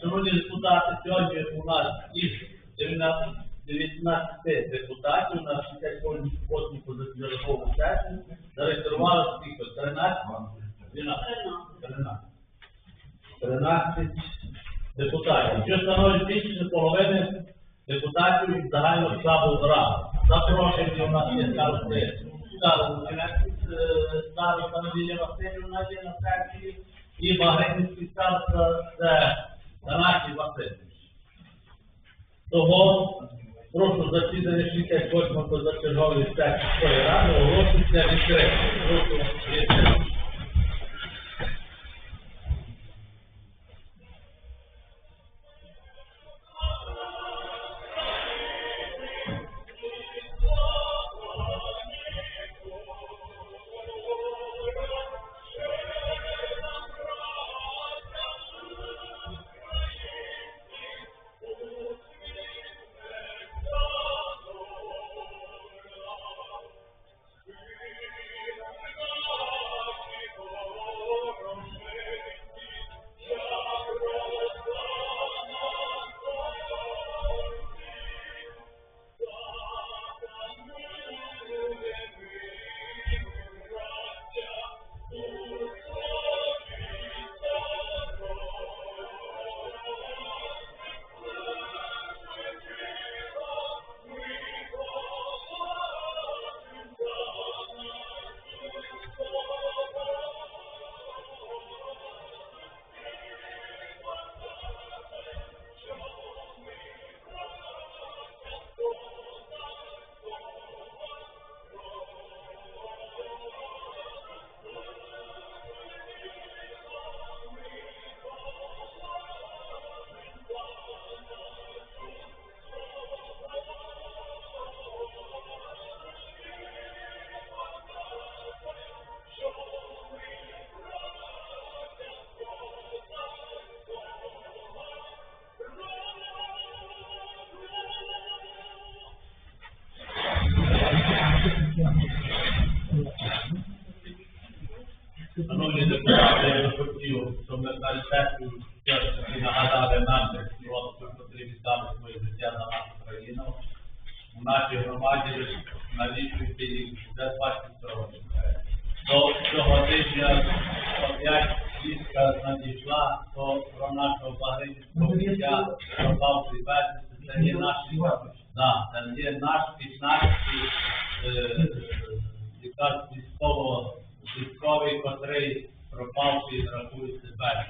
Шановні депутати, сьогодні у нас із 19 19 депутатів на 68 позачергову сесію зареєстрували скільки? 13? 12? 13. 13 депутатів. Що становить більше половини депутатів від загального складу ради. Запрошені у нас є старости старости староста Надія Васильівна є на сесії і Багринський староста це Тарасій Васильович. Того прошу засідання 68 позачергової сесії ради оголошується відкритим. Прошу відкрити. Перед сесією все-таки нагадали нам, що котрі віддали своє життя за нашу країну. У нашій громаді налічується їх вже 20 років. До цього тижня опять вістка надійшла, то про нашого багринського життя пропавший безвісти, це є наш, да, це є наш 15 е, якраз військово військовий, котрий пропавший рахується but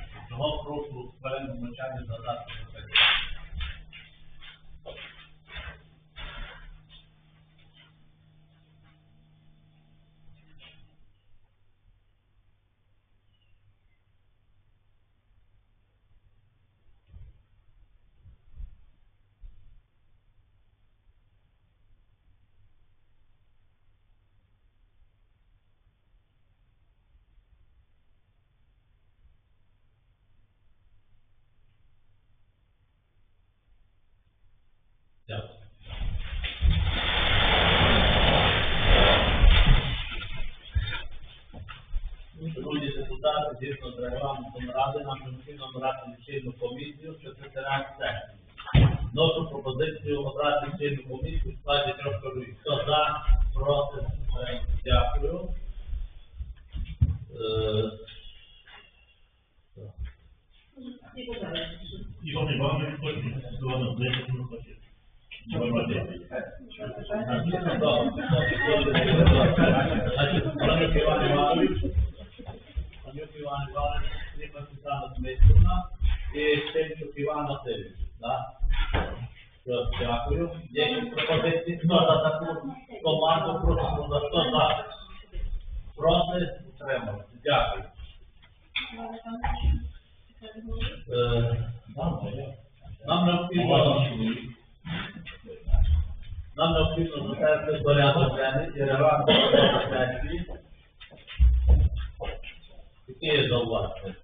регламентом ради, нам необхідно обрати лічильну комісію, що це 13 сесій. Ношу пропозицію обрати лічильну комісію в складі трьох чоловік. Хто за, проти, дякую. Е, Іван Іванович Іван Іванович, Іван Іванович, Світлана Дмитрівна і Штемчук Іван Васильович. Так? Все, Дякую. Є пропозиції? Хто за таку команду? Прошу, за хто за? Проти? Утримався. Дякую. Е, Нам необхідно нам необхідно затвердити порядок денний і регламент сесії. Які є зауваження?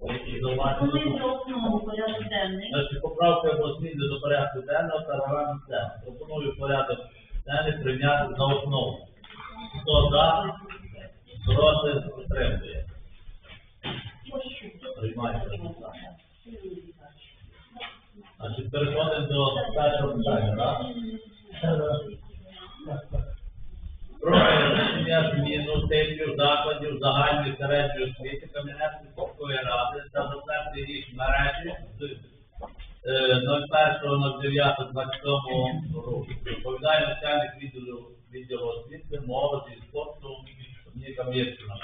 Зауваження? Пропонується основу порядок денний. Значить, поправки або зміни до порядку денного та регламент 01.09.27 року. Відповідає начальник відділу відділу освіти, молоді і спорту Ніка Мєрчина.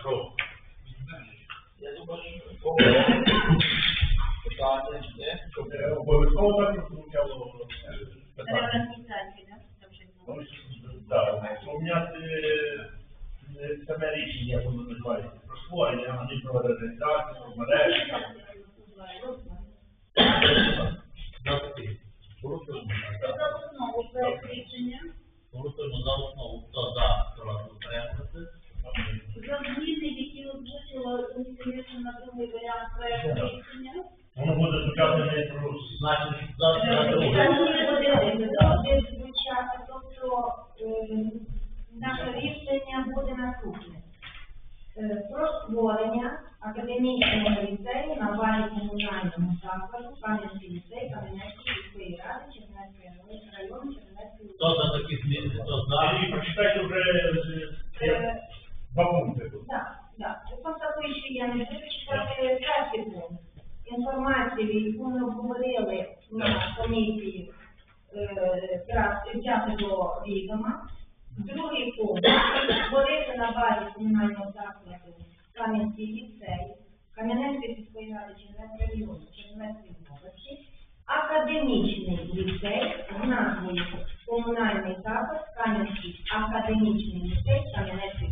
комунальний заклад Кам'янський академічний ліцей Кам'янець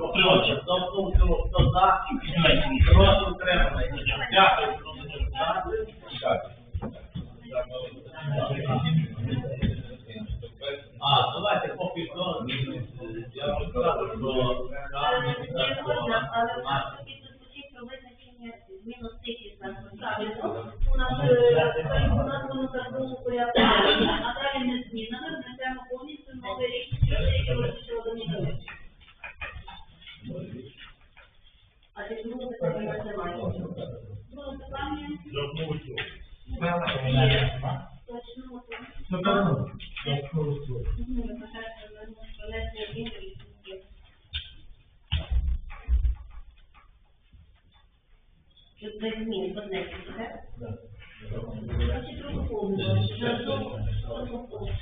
Отримався. За основу цього хто за, проти утримання. Дякую. Czy to jest mięso w Mexice? Znaczy drugopłówne, że drugopłówne.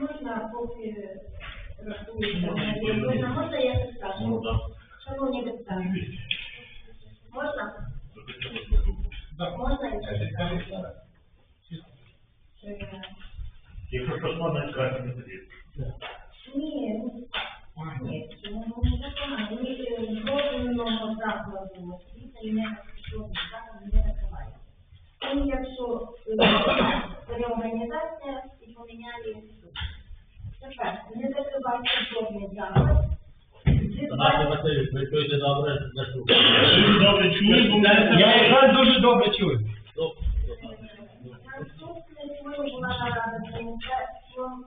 Można kopię rozpoznać, można ja to wskażę. Czemu nie wystawię? Można. Można i Якщо можна краще не тоді. Ні, ні, жодного закладу освіти не жодного закладу не закриває. Тому якщо реорганізація і поміняли тепер не закривається жодний заклад. Я якраз дуже добре чую.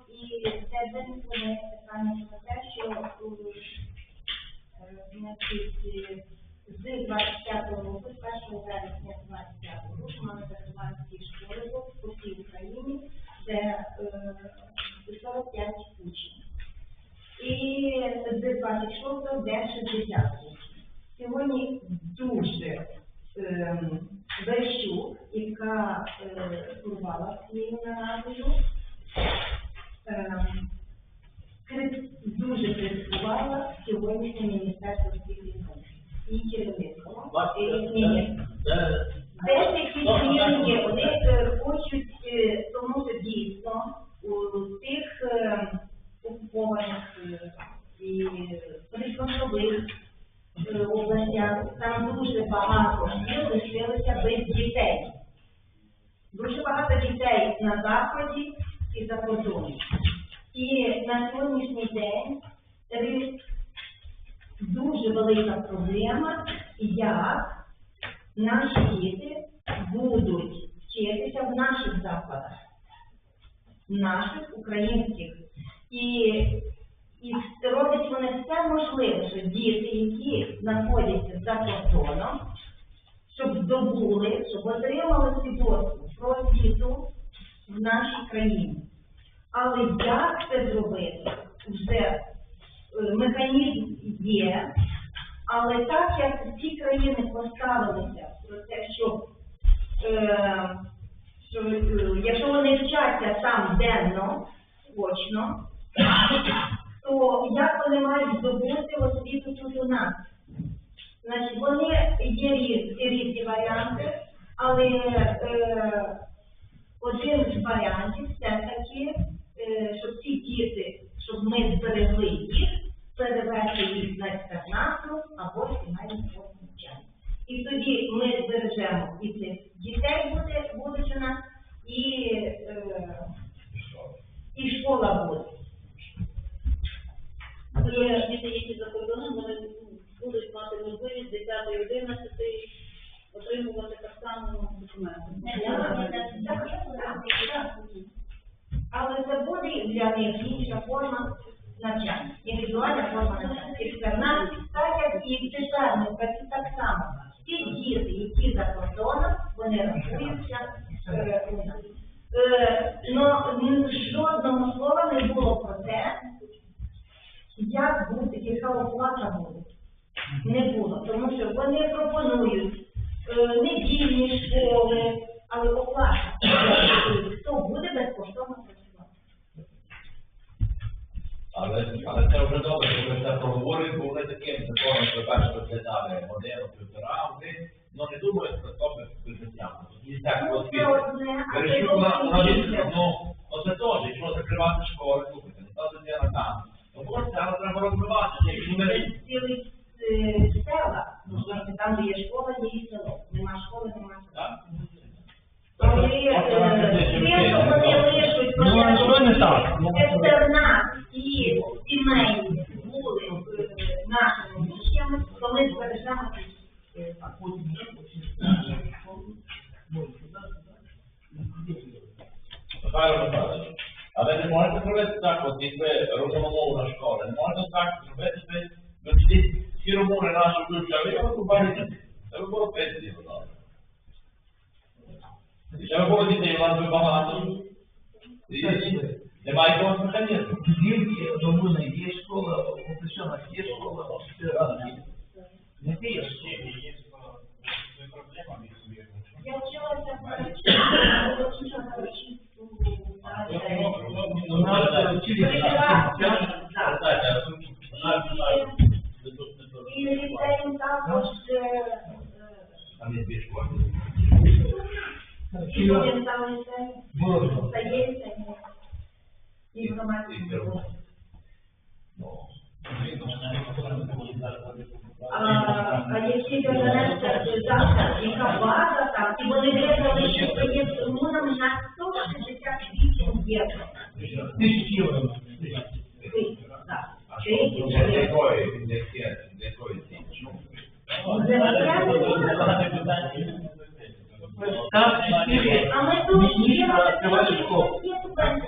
і це один про те, що е, з 25 року, з 1 вересня 25 року, мали закривати школи по всій Україні, де 45 е, учнів. І з 26 де 60 учнів. Сьогодні дуже ем, Верщук, яка е, керувала цією нарадою, і керівництво. Бачите, Е, ні, ні. це- Десь якісь зміни, вони е, хочуть, е, тому що дійсно у тих е, окупованих е, і прифронтових е, областях там дуже багато сіл лишилося без дітей. Дуже багато дітей на заході і за кордоном. І на сьогоднішній день дуже велика проблема, як наші діти будуть вчитися в наших закладах, наших українських. І, і роблять вони все можливе, що діти, які знаходяться за кордоном, щоб здобули, щоб отримали свідоцтво про освіту в нашій країні. Але як це зробити? Вже е, механізм є, але так як ці країни поставилися про те, що, е, що е, якщо вони вчаться там денно, очно, то як вони мають здобути освіту тут у нас? Значить, вони є різні, різні варіанти, але е, один з варіантів все-таки, е, щоб ці діти, щоб ми зберегли їх, перевести їх на екстернату або сімейну форму навчання. І тоді ми збережемо і цих дітей буде, будуть у нас, і, е, і школа буде. Є діти, які за кордоном, вони будуть мати можливість 10 і 11 отримувати так само документи. Але це буде для них інша форма навчання, індивідуальна форма навчання. Екстернат, так як і тепер ми працюємо так само. Ті діти, які за кордоном, вони рахуються е, у нас. Е, но м, жодного слова не було про те, як буде, яка оплата буде. Не було, тому що вони пропонують е, недільні школи, але оплата. Хто буде безкоштовно працювати? Але, але це вже добре, що ви це проговорюєте, бо вони таким законом, що перше розглядали годину, півтора, вони ну, не думають про себе життя. І так, Ну, це Бережу, вона, від- ну, оце теж, якщо закривати школи, слухайте, не та дитина там. Ну, ось треба розвивати, якщо цілий села, ну, власне, там, де є школа, є село. Нема школи, нема села. Коли От е, і що вони лишуть Ну, а те, що не так? Ну, екстернат і також е, Там є дві школи. е, і потім там ліцей Було. стається і громадський рух. А, якщо занести завтра, яка база там, і вони визнали, що це є на 168 євро. Тисячі євро. Там чотири міністра відкривати школу. є субвенція,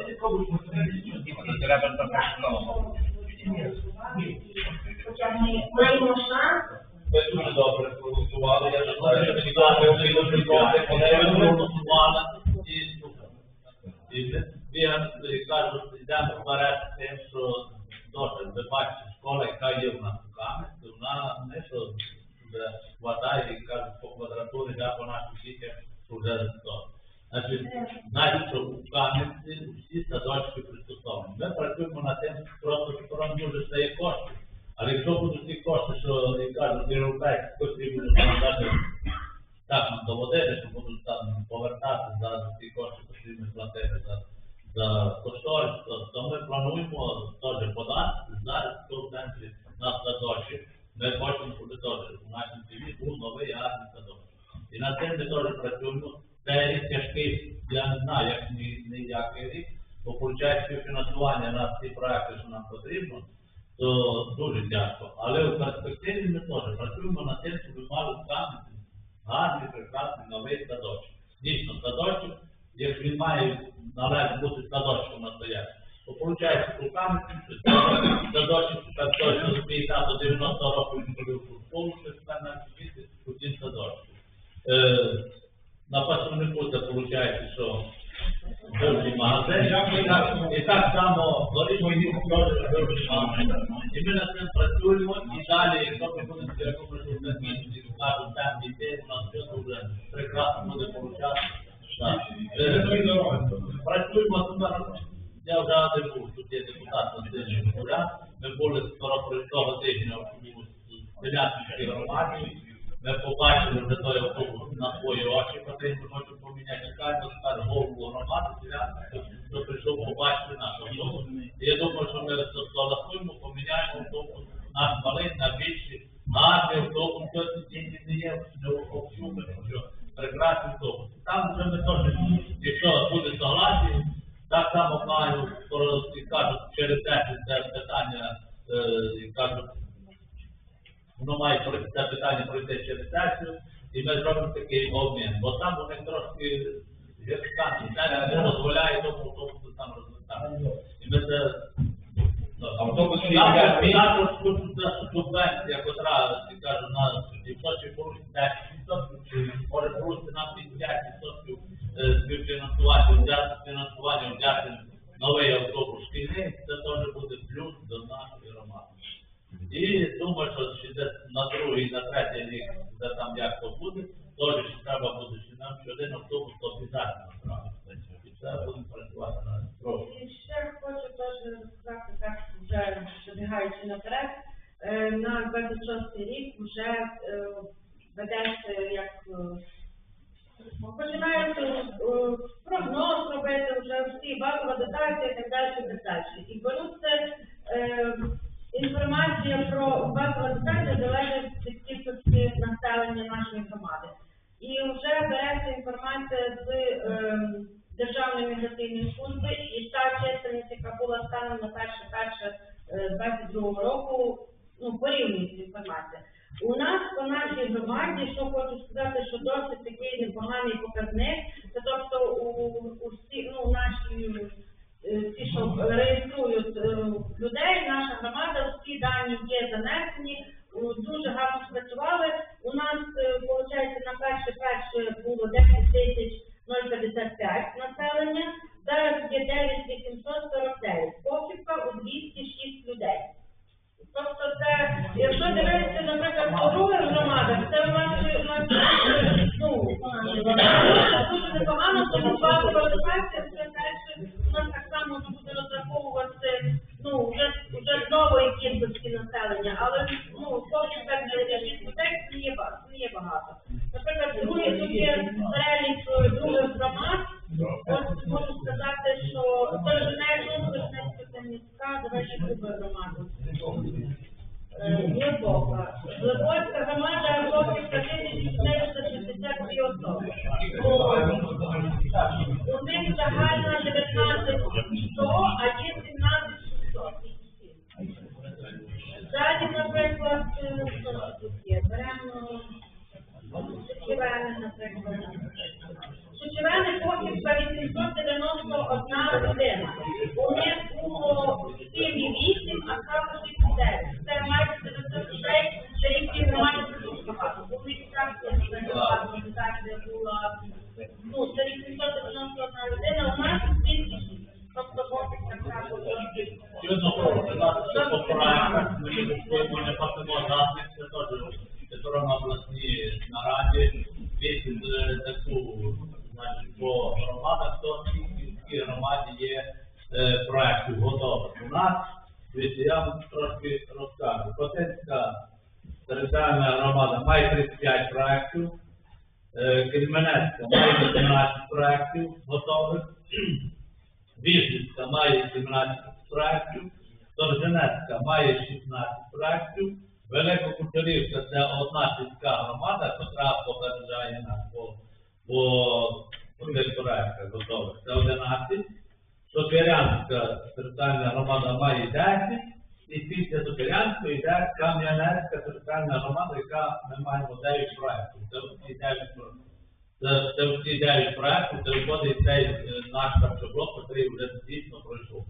тим, просто нам дуже стає коштів. Але якщо будуть ті кошти, що кажуть, європейські, котрі будуть нам дати так нам доводити, що будуть там повертати за ті кошти, які ми платили за, за кошторис, то, то ми плануємо теж податки зараз в цьому центрі на садочок. Ми хочемо, щоб теж у нашому селі був новий гарний садочок. І над цим ми теж працюємо. Це тяжкий, я не знаю, як ніякий рік, бо фінансування на ці проекти, що нам потрібно, то дуже тяжко. Але в перспективі ми теж працюємо над тим, щоб мали Кам'янці гарний, прекрасний новий садочок. Дійсно, садочок, як він має належить бути садочком настоящим. То виходить, в Кам'янці, що садочок, точно з 50 до 90 років він ходив у школу, що тепер нам діти у цім садочку. Е, на пасівнику це виходить, що Божий магазин, і так, само горішній теж Божий магазин. І ми над цим працюємо, і далі, ми будемо рекомендувати, кажуть, там дітей, у нас все дуже прекрасно буде получати. Е, Працюємо тепер, я вже не був, тут є депутат на сьогодні ми були скоро того тижня у Селянській громаді, ми побачили за той автобус на свої очі, потрібно хочу поміняти чекаємо тепер голову громади, хто прийшов побачити наш автобус. Я думаю, що ми согласуємо, поміняємо автобус наш малий Бо там у них трошки гірська, це не дозволяє тому автобусу там розвитати. І ми це Автобус також також тут ця субвенція, котра кажу, на відсотків порушень 10%, може порушити нам під 5% е, співфінансування, взяти фінансування, взяти новий автобус. Шкільний, це теж буде плюс до нашої громади. І думаю, що на другий, на третій рік, де там як то буде, теж ще треба буде, що нам ще один автобус обов'язково направити. І це будемо працювати на прошу. І ще хочу теж сказати, так вже забігаючи наперед, е, на 26 рік вже е, ведеться як е, починається е, прогноз робити вже всі базова дотація і так далі, і так далі. І беруться е, інформація про базову дотацію залежить від кількості населення нашої громади. І вже береться інформація з е, Державної міграційної служби, і та чисельність, яка була станом на перше перше е, 22 року, ну, порівнюється інформація. У нас по нашій що хочу сказати, що досить такий непоганий показник, це тобто у, у всі, ну, наші е, ті, що реєструють е, людей, наша громада, всі дані є занесені, дуже гарно future rally for проектах готових. Це 11. Сокирянська територіальна громада має 10, і після Сокирянської йде Кам'янецька територіальна громада, яка ми маємо 9 проєктів. Це всі 9 проєктів. Це, всі 9 проєктів, це виходить цей наш наш блок, який вже дійсно пройшов.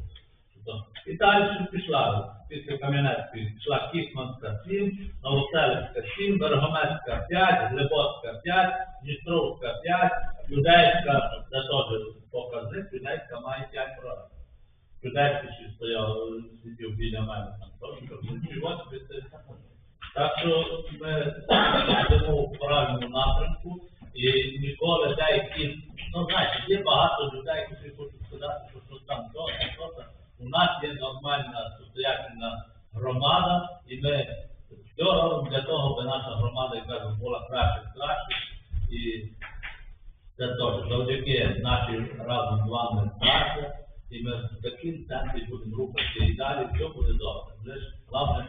Тобто, І далі пішла, після Кам'янецької пішла Кісманська 7, Новоселицька 7, Берегомецька 5, Глибоцька 5, Дністровська 5, Юдейська, це теж показник, Юдейська має 5 проектів. Юдейський ще стояв, сидів біля мене, там теж. Так що ми йдемо в правильному напрямку і ніколи деякі, ну знаєте, є багато людей, які хочуть сказати, що там нас є нормальна соціальна громада, і ми все робимо для того, аби наша громада, яка була краще, краще. І це теж завдяки нашій разом з вами праці, і ми в таким темпі будемо рухатися і далі, все буде добре. Лише головне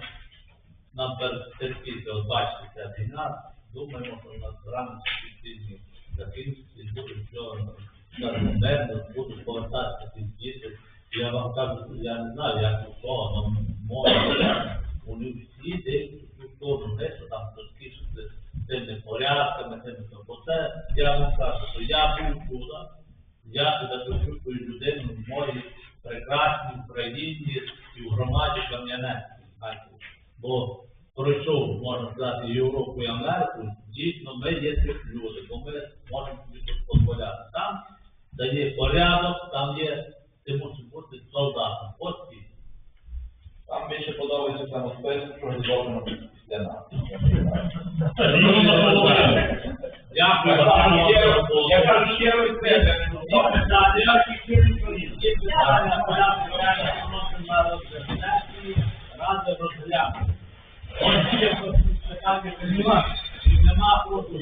нам терпіти, от бачите, ця війна, думаємо, що нас рано пізно закінчиться і буде все мирно, будуть повертатися ці діти. Я вам кажу, я не знаю, як у кого, але може, вони всі десь ту не що там це з тими порядками, тими, то, бо це, я вам кажу, що я був туди, я себе почувствую людину в моїй прекрасній Україні і в громаді Кам'янецькій. Бо пройшов, можна сказати, Європу і Америку, дійсно ми є цих люди, бо ми можемо собі дозволяти. Там, де є порядок, там є, ти мусиш бути солдатом. Ось ті. Там більше подобається саме список, що зроблено після нас. Дякую. Я кажу, ще раз це, Є питання, є питання, порядку реально вносимо на розгляд сесії, ради розглянути. Ось є питання, нема, нема прошу